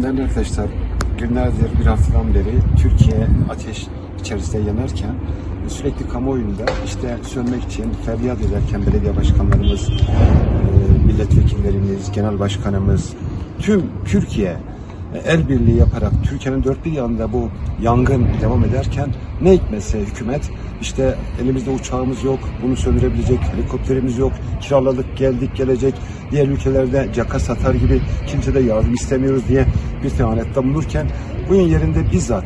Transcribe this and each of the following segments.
Bakın değerli arkadaşlar, günlerdir bir haftadan beri Türkiye ateş içerisinde yanarken sürekli kamuoyunda işte sönmek için feryat ederken belediye başkanlarımız, e, milletvekillerimiz, genel başkanımız, tüm Türkiye e, el birliği yaparak Türkiye'nin dört bir yanında bu yangın devam ederken ne hikmetse hükümet işte elimizde uçağımız yok, bunu söndürebilecek helikopterimiz yok, kiraladık geldik gelecek, diğer ülkelerde caka satar gibi kimse de yardım istemiyoruz diye bir tehanette bulunurken bunun yerinde bizzat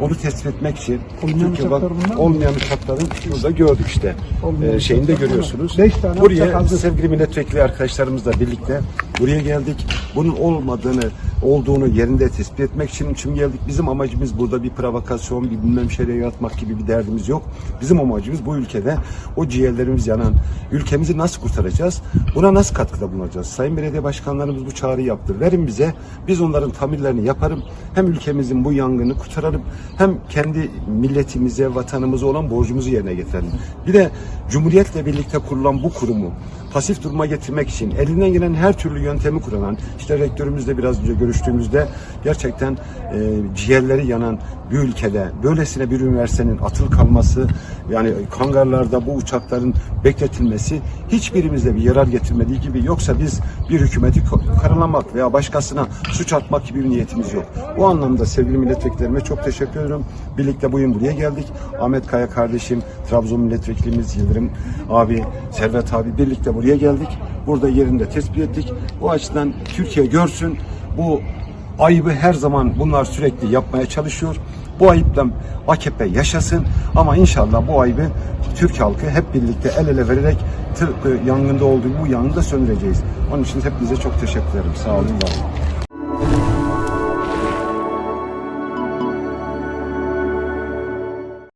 onu tespit etmek için Olmayan Türkiye bak- olmayan uçakların burada gördük işte. Olmayan Ee, şeyini de görüyorsunuz. Beş tane Buraya sevgili milletvekili arkadaşlarımızla birlikte buraya geldik. Bunun olmadığını, olduğunu yerinde tespit etmek için için geldik. Bizim amacımız burada bir provokasyon, bir bilmem şeyle yaratmak gibi bir derdimiz yok. Bizim amacımız bu ülkede o ciğerlerimiz yanan ülkemizi nasıl kurtaracağız? Buna nasıl katkıda bulunacağız? Sayın belediye başkanlarımız bu çağrıyı yaptı. Verin bize. Biz onların tamirlerini yaparım. Hem ülkemizin bu yangını kurtaralım hem kendi milletimize, vatanımıza olan borcumuzu yerine getirelim. Bir de Cumhuriyet'le birlikte kurulan bu kurumu pasif duruma getirmek için elinden gelen her türlü yöntemi kullanan, işte rektörümüzle biraz önce görüştüğümüzde gerçekten e, ciğerleri yanan bir ülkede böylesine bir üniversitenin atıl kalması, yani hangarlarda bu uçakların bekletilmesi hiçbirimizde bir yarar getirmediği gibi yoksa biz bir hükümeti karalamak veya başkasına suç atmak gibi bir niyetimiz yok. Bu anlamda sevgili milletvekillerime çok teşekkür ediyorum. Birlikte bugün buraya geldik. Ahmet Kaya kardeşim, Trabzon milletvekilimiz Yıldırım abi, Servet abi birlikte buraya geldik. Burada yerinde tespit ettik. Bu açıdan Türkiye görsün bu ayıbı her zaman bunlar sürekli yapmaya çalışıyor. Bu ayıptan AKP yaşasın ama inşallah bu ayıbı Türk halkı hep birlikte el ele vererek tıpkı yangında olduğu bu yangını da söndüreceğiz. Onun için hepinize çok teşekkür ederim. Sağ olun, var olun.